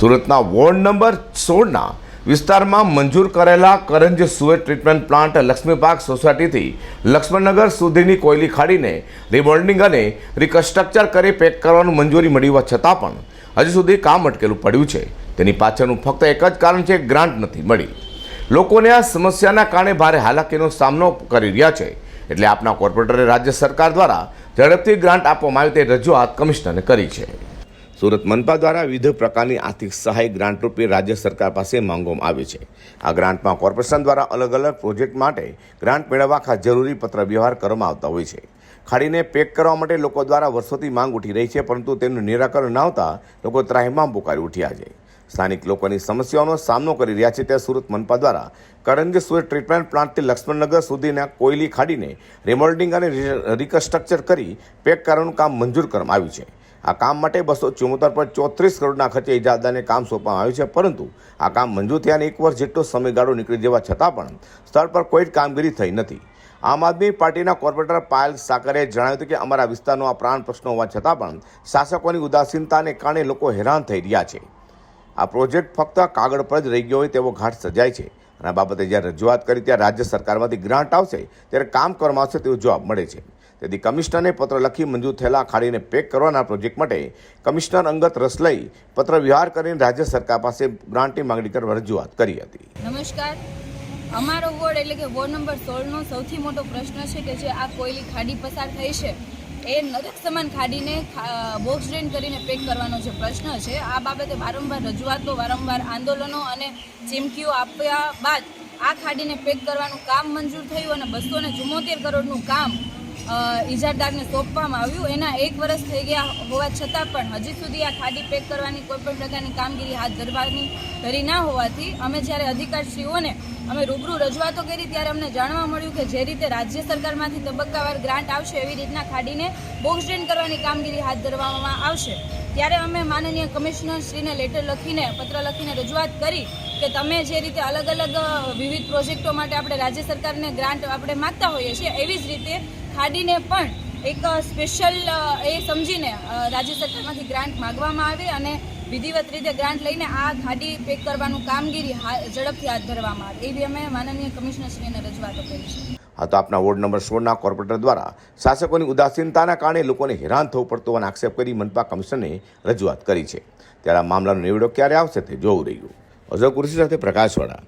સુરતના ward number સોળના વિસ્તારમાં મંજૂર કરેલા Karanj sewage treatment plant Laxmi park સોસાયટીથી Laxmannagar સુધીની કોયલી ખાડીને રિબોલ્ડિંગ અને રિકન્સ્ટ્રક્ચર કરી પેક કરવાનું મંજૂરી મળી હોવા છતાં પણ હજી સુધી કામ અટકેલું પડ્યું છે. તેની પાછળનું ફક્ત એક જ કારણ છે, ગ્રાન્ટ નથી મળી. લોકોને આ સમસ્યાના કારણે ભારે હાલાકીનો સામનો કરી રહ્યા છે. એટલે આપના કોર્પોરેટરે રાજ્ય સરકાર દ્વારા ઝડપથી ગ્રાન્ટ આપવામાં આવે તે રજૂઆત કમિશનરે કરી છે. સુરત મનપા દ્વારા વિવિધ પ્રકારની આર્થિક સહાય ગ્રાન્ટ રૂપે રાજ્ય સરકાર પાસે માંગવામાં આવી છે. આ ગ્રાન્ટમાં કોર્પોરેશન દ્વારા અલગ અલગ પ્રોજેક્ટ માટે ગ્રાન્ટ મેળવવા ખાસ જરૂરી પત્ર વ્યવહાર કરવામાં આવતા હોય છે. ખાડીને પેક કરવા માટે લોકો દ્વારા વર્ષોથી માંગ ઉઠી રહી છે, પરંતુ તેનું નિરાકરણ ન આવતા લોકો ત્રાહિમામ પુકારી ઉઠ્યા છે. સ્થાનિક લોકોની સમસ્યાઓનો સામનો કરી રહ્યા છે ત્યાં સુરત મનપા દ્વારા. કરંજ સુરત ટ્રીટમેન્ટ પ્લાન્ટથી લક્ષ્મણનગર સુધીના કોયલી ખાડીને રિમોલ્ડિંગ અને રિકન્સ્ટ્રક્ચર કરી પેક કરવાનું કામ મંજૂર કરવામાં આવ્યું છે. આ કામ માટે બસો ચુમ્મોતર પોઈન્ટ ચોત્રીસ કરોડના ખર્ચે ઇજાદારને કામ સોંપવામાં આવ્યું છે. પરંતુ આ કામ મંજૂર થયાને એક વર્ષ જેટલો સમયગાળો નીકળી જવા છતાં પણ સ્થળ પર કોઈ જ કામગીરી થઈ નથી. આમ આદમી પાર્ટીના કોર્પોરેટર પાયલ સાકરે જણાવ્યું હતું કે અમારા વિસ્તારનો આ પ્રાણ પ્રશ્ન હોવા છતાં પણ શાસકોની ઉદાસીનતાને કારણે લોકો હેરાન થઈ રહ્યા છે. આ પ્રોજેક્ટ ફક્ત કાગળ પર જ રહી ગયો હોય તેવો ઘાટ સર્જાય છે. અને આ બાબતે જ્યારે રજૂઆત કરી ત્યારે રાજ્ય સરકારમાંથી ગ્રાન્ટ આવશે, ત્યારે કામ કરવામાં આવશે તેવો જવાબ મળે છે. તેથી કમિશનરને પત્ર લખી મંજૂર થયેલા ખાડીને પેક કરવાના પ્રોજેક્ટ માટે કમિશનર અંગત રસ લઈ પત્ર વ્યવહાર કરીને રાજ્ય સરકાર પાસે ગ્રાન્ટની માંગણી કરવા રજૂઆત કરી હતી. નમસ્કાર. અમારો વોર્ડ એટલે કે વોર્ડ નંબર સોળનો સૌથી મોટો પ્રશ્ન છે કે જે આ કોયલી ખાડી પસાર થઈ છે, એ નરક સમાન ખાડીને બોક્સ ડ્રેન કરીને પેક કરવાનો જે પ્રશ્ન છે, આ બાબતે વારંવાર રજૂઆતો, વારંવાર આંદોલનો અને ચીમકીઓ આપ્યા બાદ આ ખાડીને પેક કરવાનું કામ મંજૂર થયું અને બસો ને કરોડનું કામ ઇજારદારને સોંપવામાં આવ્યું. એના એક વર્ષ થઈ ગયા હોવા છતાં પણ હજી સુધી આ ખાડી પેક કરવાની કોઈપણ પ્રકારની કામગીરી હાથ ધરવાની ધરી ના હોવાથી અમે જ્યારે અધિકારીશ્રીઓને અમે રૂબરૂ રજૂઆતો કરી ત્યારે અમને જાણવા મળ્યું કે જે રીતે રાજ્ય સરકારમાંથી તબક્કાવાર ગ્રાન્ટ આવશે એવી રીતના ખાડીને બોક્સ ડ્રેન કરવાની કામગીરી હાથ ધરવામાં આવશે. ત્યારે અમે માનનીય કમિશનરશ્રીને લેટર લખીને, પત્ર લખીને રજૂઆત કરી કે તમે જે રીતે અલગ અલગ વિવિધ પ્રોજેક્ટો માટે આપણે રાજ્ય સરકારને ગ્રાન્ટ આપણે માગતા હોઈએ છીએ, એવી જ રીતે ખાડીને પણ એક સ્પેશિયલ એ સમજીને રાજ્ય સરકારમાંથી ગ્રાન્ટ માગવામાં આવે અને વિધિવત રીતે ગ્રાન્ટ લઈને આ ખાડી પેક કરવાનું કામગીરી ઝડપથી હાથ ધરવામાં આવે. એવી અમે માનનીય કમિશનરશ્રીને રજૂઆતો કરી છે. આ તો આપના વોર્ડ નંબર સોળના કોર્પોરેટર દ્વારા શાસકોની ઉદાસીનતાના કારણે લોકોને હેરાન થવું પડતું હોવાનો આક્ષેપ કરી મનપા કમિશને રજૂઆત કરી છે. ત્યારે આ મામલાનો નિવેડો ક્યારે આવશે તે જોવું રહ્યું. અઝર કુર્સી સાથે પ્રકાશવાળા